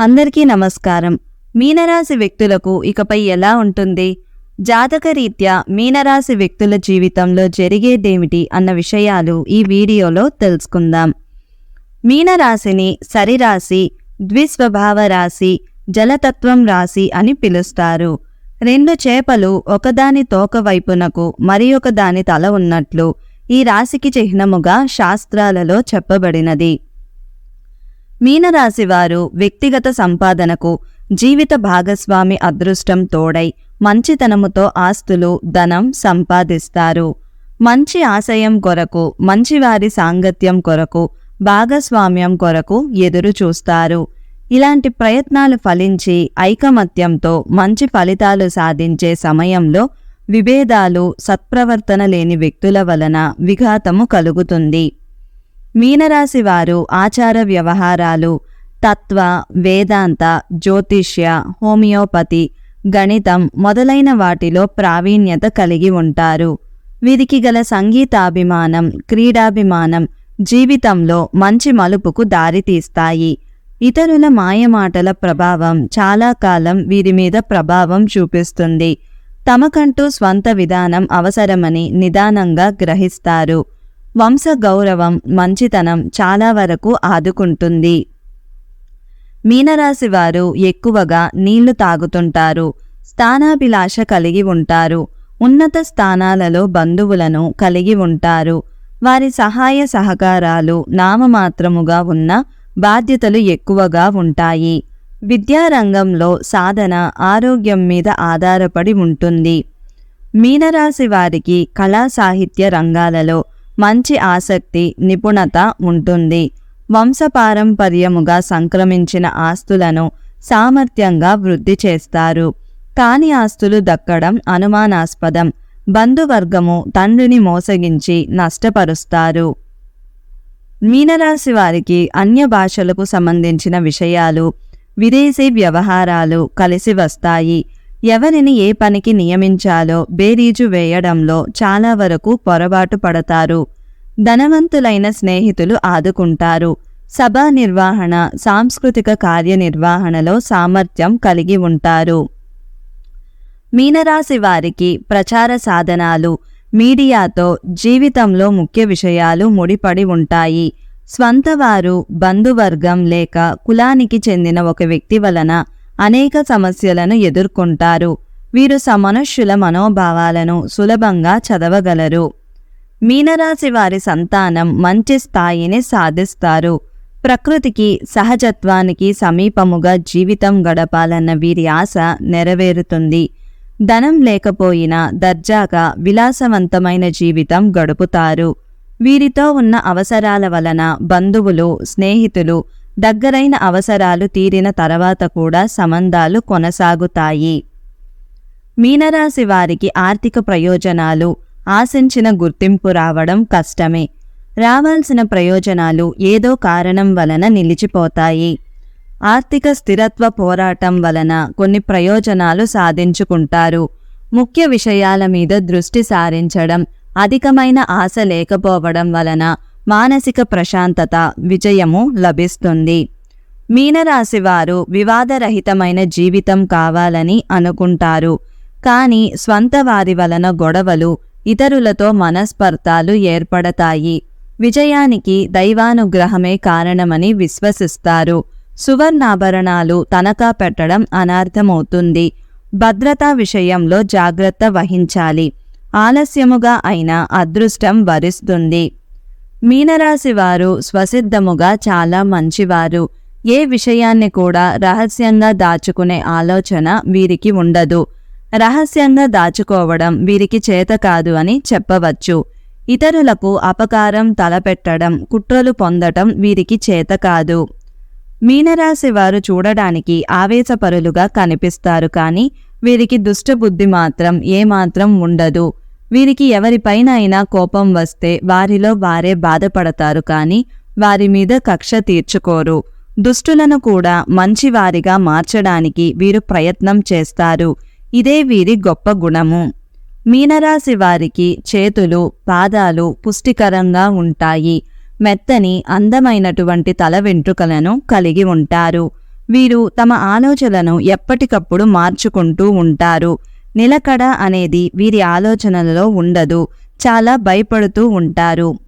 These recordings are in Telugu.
అందరికీ నమస్కారం. మీనరాశి వ్యక్తులకు ఇకపై ఎలా ఉంటుంది? జాతకరీత్యా మీనరాశి వ్యక్తుల జీవితంలో జరిగేదేమిటి అన్న విషయాలు ఈ వీడియోలో తెలుసుకుందాం. మీనరాశిని సరిరాశి ద్విస్వభావ రాశి జలతత్వం రాశి అని పిలుస్తారు. రెండు చేపలు ఒకదాని తోక వైపునకు మరి ఒకదాని తల ఉన్నట్లు ఈ రాశికి చిహ్నముగా శాస్త్రాలలో చెప్పబడినది. మీనరాశివారు వ్యక్తిగత సంపాదనకు జీవిత భాగస్వామి అదృష్టం తోడై మంచితనముతో ఆస్తులు ధనం సంపాదిస్తారు. మంచి ఆశయం కొరకు మంచివారి సాంగత్యం కొరకు భాగస్వామ్యం కొరకు ఎదురు చూస్తారు. ఇలాంటి ప్రయత్నాలు ఫలించి ఐకమత్యంతో మంచి ఫలితాలు సాధించే సమయంలో విభేదాలు సత్ప్రవర్తన లేని వ్యక్తుల వలన విఘాతము కలుగుతుంది. మీనరాశి వారు ఆచార వ్యవహారాలు తత్వ వేదాంత జ్యోతిష్య హోమియోపతి గణితం మొదలైన వాటిలో ప్రావీణ్యత కలిగి ఉంటారు. వీరికి గల సంగీతాభిమానం క్రీడాభిమానం జీవితంలో మంచి మలుపుకు దారితీస్తాయి ఇతరుల మాయమాటల ప్రభావం చాలా కాలం వీరి మీద ప్రభావం చూపిస్తుంది. తమకంటూ స్వంత విధానం అవసరమని నిదానంగా గ్రహిస్తారు. వంశ గౌరవం మంచితనం చాలా వరకు ఆదుకుంటుంది. మీనరాశి వారు ఎక్కువగా నీళ్ళు తాగుతుంటారు స్థానాభిలాష కలిగి ఉంటారు ఉన్నత స్థానాలలో బంధువులను కలిగి ఉంటారు. వారి సహాయ సహకారాలు నామమాత్రముగా ఉన్న బాధ్యతలు ఎక్కువగా ఉంటాయి. విద్యారంగంలో సాధన ఆరోగ్యం మీద ఆధారపడి ఉంటుంది. మీనరాశి వారికి కళా సాహిత్య రంగాలలో మంచి ఆసక్తి నిపుణత ఉంటుంది. వంశపారంపర్యముగా సంక్రమించిన ఆస్తులను సామర్థ్యంగా వృద్ధి చేస్తారు. కాని ఆస్తులు దక్కడం అనుమానాస్పదం. బంధువర్గము తండ్రిని మోసగించి నష్టపరుస్తారు. మీనరాశి వారికి అన్య భాషలకు సంబంధించిన విషయాలు విదేశీ వ్యవహారాలు కలిసి వస్తాయి. ఎవరిని ఏ పనికి నియమించాలో బేరీజు వేయడంలో చాలా వరకు పొరపాటు పడతారు. ధనవంతులైన స్నేహితులు ఆదుకుంటారు. సభా నిర్వహణ సాంస్కృతిక కార్యనిర్వహణలో సామర్థ్యం కలిగి ఉంటారు. మీనరాశి వారికి ప్రచార సాధనాలు మీడియాతో జీవితంలో ముఖ్య విషయాలు ముడిపడి ఉంటాయి. స్వంతవారు బంధువర్గం లేక కులానికి చెందిన ఒక వ్యక్తి వలన అనేక సమస్యలను ఎదుర్కొంటారు. వీరు సమనుష్యుల మనోభావాలను సులభంగా చదవగలరు. మీనరాశి వారి సంతానం మంచి స్థాయిని సాధిస్తారు. ప్రకృతికి సహజత్వానికి సమీపముగా జీవితం గడపాలన్న వీరి ఆశ నెరవేరుతుంది. ధనం లేకపోయినా దర్జాగా విలాసవంతమైన జీవితం గడుపుతారు. వీరితో ఉన్న అవసరాల వలన బంధువులు స్నేహితులు దగ్గరైన అవసరాలు తీరిన తర్వాత కూడా సంబంధాలు కొనసాగుతాయి. మీనరాశి వారికి ఆర్థిక ప్రయోజనాలు ఆశించిన గుర్తింపు రావడం కష్టమే. రావాల్సిన ప్రయోజనాలు ఏదో కారణం వలన నిలిచిపోతాయి. ఆర్థిక స్థిరత్వ పోరాటం వలన కొన్ని ప్రయోజనాలు సాధించుకుంటారు. ముఖ్య విషయాల మీద దృష్టి సారించడం అధికమైన ఆశ లేకపోవడం వలన మానసిక ప్రశాంతత విజయము లభిస్తుంది. మీనరాశి వారు వివాదరహితమైన జీవితం కావాలని అనుకుంటారు. కానీ స్వంత వారి వలన గొడవలు ఇతరులతో మనస్పర్ధాలు ఏర్పడతాయి. విజయానికి దైవానుగ్రహమే కారణమని విశ్వసిస్తారు. సువర్ణాభరణాలు తనఖా పెట్టడం అనార్థమవుతుంది. భద్రతా విషయంలో జాగ్రత్త వహించాలి. ఆలస్యముగా అయినా అదృష్టం వరిస్తుంది. మీనరాశి వారు స్వసిద్ధముగా చాలా మంచివారు. ఏ విషయాన్ని కూడా రహస్యంగా దాచుకునే ఆలోచన వీరికి ఉండదు. రహస్యంగా దాచుకోవడం వీరికి చేత కాదు అని చెప్పవచ్చు. ఇతరులకు అపకారం తలపెట్టడం కుట్రలు పొందటం వీరికి చేత కాదు. మీనరాశి వారు చూడడానికి ఆవేశపరులుగా కనిపిస్తారు కానీ వీరికి దుష్టబుద్ధి మాత్రం ఏమాత్రం ఉండదు. వీరికి ఎవరిపైన అయినా కోపం వస్తే వారిలో వారే బాధపడతారు కానీ వారి మీద కక్ష తీర్చుకోరు. దుష్టులను కూడా మంచివారిగా మార్చడానికి వీరు ప్రయత్నం చేస్తారు. ఇదే వీరి గొప్ప గుణము. మీనరాశి వారికి చేతులు పాదాలు పుష్టికరంగా ఉంటాయి. మెత్తని అందమైనటువంటి తల వెంట్రుకలను కలిగి ఉంటారు. వీరు తమ ఆలోచనలను ఎప్పటికప్పుడు మార్చుకుంటూ ఉంటారు. నిలకడ అనేది వీరి ఆలోచనలలో ఉండదు. చాలా భయపడుతూ ఉంటారు.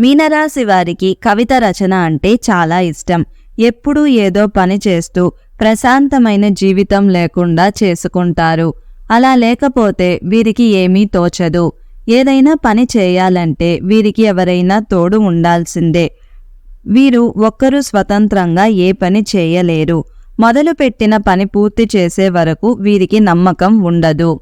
మీనరాశి వారికి కవిత రచన అంటే చాలా ఇష్టం. ఎప్పుడూ ఏదో పని చేస్తూ ప్రశాంతమైన జీవితం లేకుండా చేసుకుంటారు. అలా లేకపోతే వీరికి ఏమీ తోచదు. ఏదైనా పని చేయాలంటే వీరికి ఎవరైనా తోడు ఉండాల్సిందే. వీరు ఒక్కరు స్వతంత్రంగా ఏ పని చేయలేరు. మొదలుపెట్టిన పని పూర్తి చేసే వరకు వీరికి నమ్మకం ఉండదు.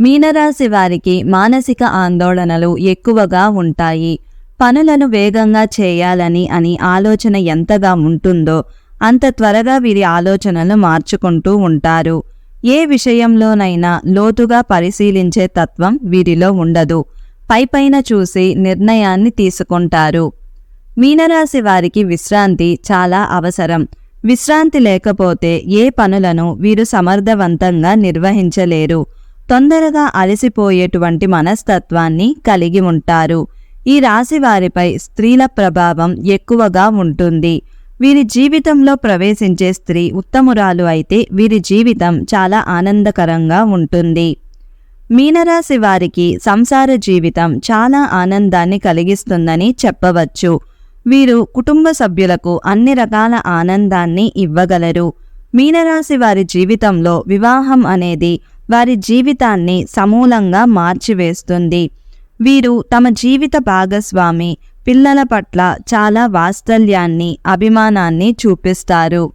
మీనరాశి వారికి మానసిక ఆందోళనలు ఎక్కువగా ఉంటాయి. పనులను వేగంగా చేయాలని అని ఆలోచన ఎంతగా ఉంటుందో అంత త్వరగా వీరి ఆలోచనలు మార్చుకుంటూ ఉంటారు. ఏ విషయంలోనైనా లోతుగా పరిశీలించే తత్వం వీరిలో ఉండదు. పైపైన చూసి నిర్ణయాన్ని తీసుకుంటారు. మీనరాశి వారికి విశ్రాంతి చాలా అవసరం. విశ్రాంతి లేకపోతే ఏ పనులను వీరు సమర్థవంతంగా నిర్వహించలేరు. తొందరగా అలసిపోయేటువంటి మనస్తత్వాన్ని కలిగి ఉంటారు. ఈ రాశి వారిపై స్త్రీల ప్రభావం ఎక్కువగా ఉంటుంది. వీరి జీవితంలో ప్రవేశించే స్త్రీ ఉత్తమురాలు అయితే వీరి జీవితం చాలా ఆనందకరంగా ఉంటుంది. మీనరాశి వారికి సంసార జీవితం చాలా ఆనందాన్ని కలిగిస్తుందని చెప్పవచ్చు. వీరు కుటుంబ సభ్యులకు అన్ని రకాల ఆనందాన్ని ఇవ్వగలరు. మీనరాశి వారి జీవితంలో వివాహం అనేది వారి జీవితాన్ని సమూలంగా మార్చివేస్తుంది. వీరు తమ జీవిత భాగస్వామి పిల్లల పట్ల చాలా వాత్సల్యాన్ని అభిమానాన్ని చూపిస్తారు.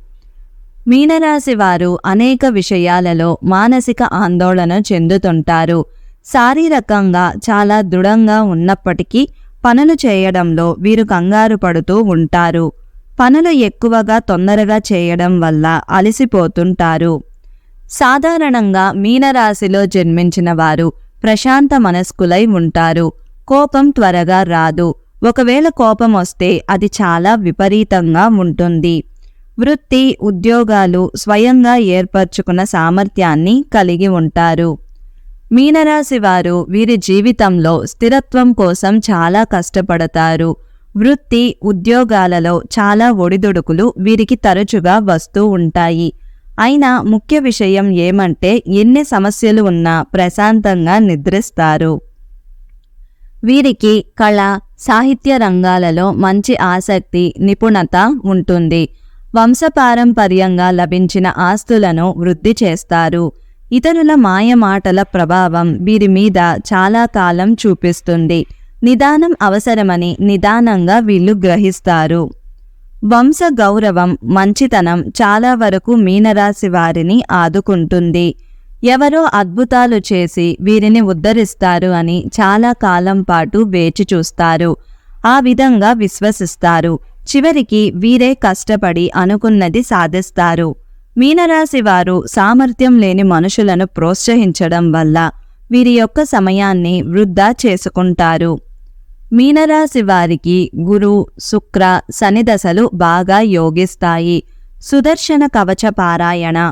మీనరాశి వారు అనేక విషయాలలో మానసిక ఆందోళన చెందుతుంటారు. శారీరకంగా చాలా దృఢంగా ఉన్నప్పటికీ పనులు చేయడంలో వీరు కంగారు పడుతూ ఉంటారు. పనులు ఎక్కువగా తొందరగా చేయడం వల్ల అలసిపోతుంటారు. సాధారణంగా మీనరాశిలో జన్మించిన వారు ప్రశాంత మనస్కులై ఉంటారు. కోపం త్వరగా రాదు. ఒకవేళ కోపం వస్తే అది చాలా విపరీతంగా ఉంటుంది. వృత్తి ఉద్యోగాలు స్వయంగా ఏర్పరచుకున్న సామర్థ్యాన్ని కలిగి ఉంటారు. మీనరాశి వారు వీరి జీవితంలో స్థిరత్వం కోసం చాలా కష్టపడతారు. వృత్తి ఉద్యోగాలలో చాలా ఒడిదుడుకులు వీరికి తరచుగా వస్తూ ఉంటాయి. అయినా ముఖ్య విషయం ఏమంటే ఎన్ని సమస్యలు ఉన్నా ప్రశాంతంగా నిద్రిస్తారు. వీరికి కళ సాహిత్య రంగాలలో మంచి ఆసక్తి నిపుణత ఉంటుంది. వంశపారంపర్యంగా లభించిన ఆస్తులను వృద్ధి చేస్తారు. ఇతరుల మాయమాటల ప్రభావం వీరి మీద చాలా కాలం చూపిస్తుంది. నిదానం అవసరమని నిదానంగా వీళ్ళు గ్రహిస్తారు. వంశ గౌరవం మంచితనం చాలా వరకు మీనరాశి వారిని ఆదుకుంటుంది. ఎవరో అద్భుతాలు చేసి వీరిని ఉద్ధరిస్తారు అని చాలా కాలం పాటు వేచి చూస్తారు. ఆ విధంగా విశ్వసిస్తారు. చివరికి వీరే కష్టపడి అనుకున్నది సాధిస్తారు. మీనరాశి వారు సామర్థ్యం లేని మనుషులను ప్రోత్సహించడం వల్ల వీరి యొక్క సమయాన్ని వృద్ధా చేసుకుంటారు. మీనరాశి వారికి గురు శుక్ర శని దశలు బాగా యోగిస్తాయి. సుదర్శన కవచ పారాయణ